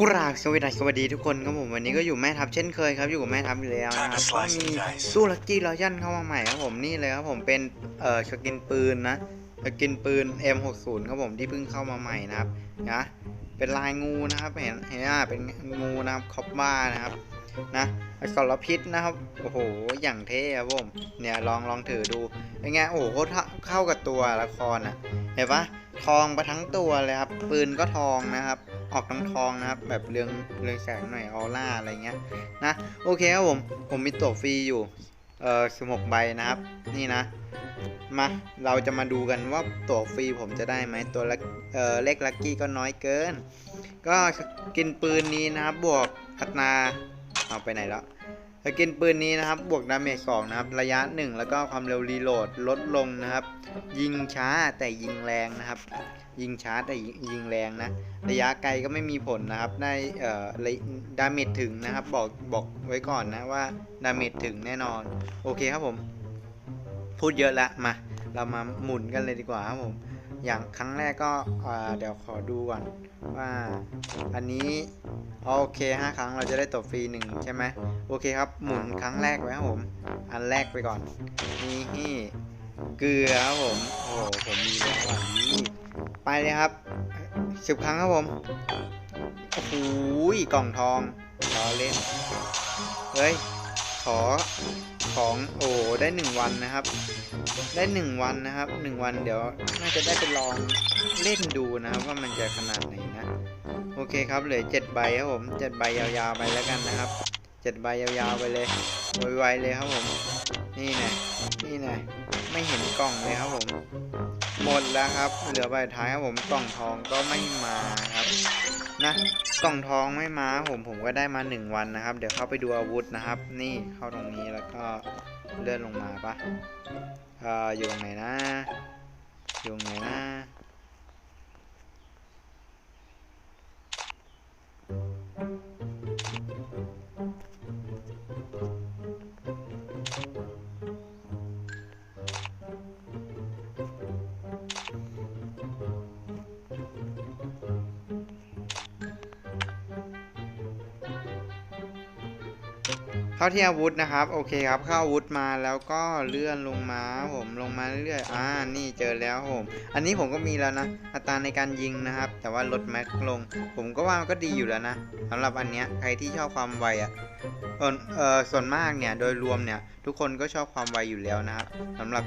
กราบสวัสดีสวัสดีทุกคนครับผมวันนี้ก็อยู่แม่ทัพเช่นเคยครับอยู่กับแม่ทัพอยู่แล้วนะครับก็มีตู้ลักกี้รอยันเข้ามาใหม่ครับผมนี่เลยครับผมเป็นเอ่อสกินปืนนะสกินปืน M60 ครับผมที่เพิ่งเข้ามาใหม่นะครับนะเป็นลายงูนะครับเห็นเห็นอะเป็นงูนะครับคอปบ้านะครับนะไอ้กรพิษนะครับโอ้โหอย่างเท่ครับผมเนี่ยลองลองถือดูเป็นไงโอ้โหโคตรเข้ากับตัวละครอะเห็นปะทองไปทั้งตัวเลยครับปืนก็ทองนะครับ ออกทองทองนะครับ แบบเรืองเรืองแสงหน่อยออร่าอะไรเงี้ยนะโอเคครับผมผมมีตั๋วฟรีอยู่เออสิบหกใบนะครับ นี่นะมาเราจะมาดูกันว่าตั๋วฟรีผมจะได้ไหมตัวละเออเลขลักกี้ก็น้อยเกิน ก็กินปืนนี้นะครับบวกอัตราเอาไปไหนแล้ว สกินปืนนี้นะครับ บวกดาเมจสองนะครับ ระยะ 1 แล้วก็ความเร็วรีโหลดลดลงนะครับ ยิงช้าแต่ยิงแรงนะครับ ยิงช้าแต่ยิงแรงนะ ระยะไกลก็ไม่มีผลนะครับ ได้เอ่อดาเมจถึงนะครับ บอกบอกไว้ก่อนนะว่าดาเมจถึงแน่นอน โอเคครับผม พูดเยอะละมา เรามาหมุนกันเลยดีกว่าครับผม อย่างครั้งแรกก็เดี๋ยวขอดูก่อนว่าอันนี้โอเคห้าครั้งเราจะได้ตบฟรีหนึ่งใช่ไหมโอเคครับหมุนครั้งแรกไว้ครับผมอันแรกไปก่อนนี่เกลือครับผมโอ้ผมมีแล้วอันนี้ไปเลยครับสิบครั้งครับผมโอ้โหกล่องทองรอเล่นเฮ้ย ขอของโอ้ได้หนึ่งวันนะครับ ได้หนึ่งวันนะครับหนึ่งวันเดี๋ยวน่าจะได้ไปลองเล่นดูนะครับว่ามันจะขนาดไหนนะ โอเคครับเหลือเจ็ดใบครับผมเจ็ดใบยาวๆไปแล้วกันนะครับเจ็ดใบยาวๆไปเลยไวๆเลยครับผม นี่ไงนี่ไงไม่เห็นกล่องเลยครับผม หมดแล้วครับ เหลือใบท้ายครับผมกล่องทองก็ไม่มาครับนะกล่องทองไม่มาผมผมก็ได้มาหนึ่งวันนะครับ เดี๋ยวเข้าไปดูอาวุธนะครับ นี่เข้าตรงนี้แล้วก็เลื่อนลงมาปะเอ่ออยู่ตรงไหนนะอยู่ตรงไหนนะ เข้าที่อาวุธนะครับ โอเคครับ เข้าอาวุธมาแล้วก็เลื่อนลงมาผมลงมาเรื่อยๆอ่านี่เจอแล้วผม อันนี้ผมก็มีแล้วนะอัตราในการยิงนะครับ แต่ว่าลดแม็กลง ผมก็ว่ามันก็ดีอยู่แล้วนะสำหรับอันเนี้ยใครที่ชอบความไวอะเออส่วนมากเนี่ยโดยรวมเนี่ย ทุกคนก็ชอบความไวอยู่แล้วนะครับสำหรับ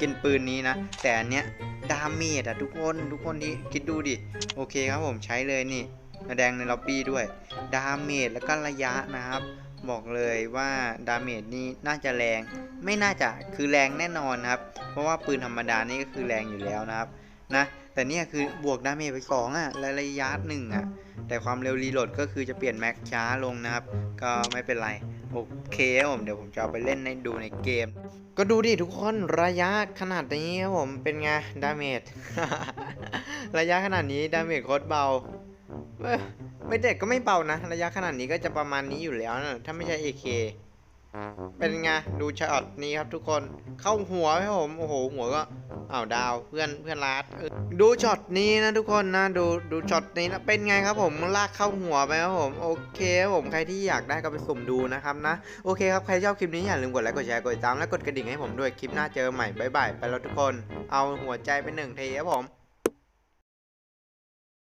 กินปืนนี้นะ แต่อันเนี้ยดาเมจอะทุกคนทุกคนที่คิดดูดิโอเคครับผมใช้เลยนี่แดงในล็อบบี้ด้วย ดาเมจแล้วก็ระยะนะครับ บอกเลยว่าดาเมจนี่น่าจะแรง ไม่น่าจะคือแรงแน่นอนนะครับ เพราะว่าปืนธรรมดานี่ก็คือแรงอยู่แล้วนะครับนะแต่เนี่ยคือบวกดาเมจไปสองอะและระยะหนึ่งอะแต่ความเร็วรีโหลดก็คือจะเปลี่ยนแม็กช้าลงนะครับ ก็ไม่เป็นไรโอเคครับผมเดี๋ยวผมจะเอาไปเล่นในดูในเกม ก็ดูดิทุกคนระยะขนาดนี้ครับผมเป็นไงดาเมจระยะขนาดนี้ดาเมจโคตรเบา เว้ยไม่เด็กก็ไม่เบานะ ระยะขนาดนี้ก็จะประมาณนี้อยู่แล้วนะถ้าไม่ใช่ AK เป็นไง ดูช็อตนี้ครับทุกคนเข้าหัวครับผม โอ้โห หัวก็อ้าวดาวเพื่อนเพื่อนรัดดูช็อตนี้นะทุกคนนะดูดูช็อตนี้นะเป็นไงครับผมลากเข้าหัวไปครับผมโอเคครับผมใครที่อยากได้ก็ไปสุ่มดูนะครับนะโอเคครับใครชอบคลิปนี้อย่าลืมกดไลค์กดแชร์กดติดตามและกดกระดิ่งให้ผมด้วยคลิปหน้าเจอใหม่บ๊ายบายไปแล้วทุกคน เอาหัวใจไปหนึ่งทีครับผม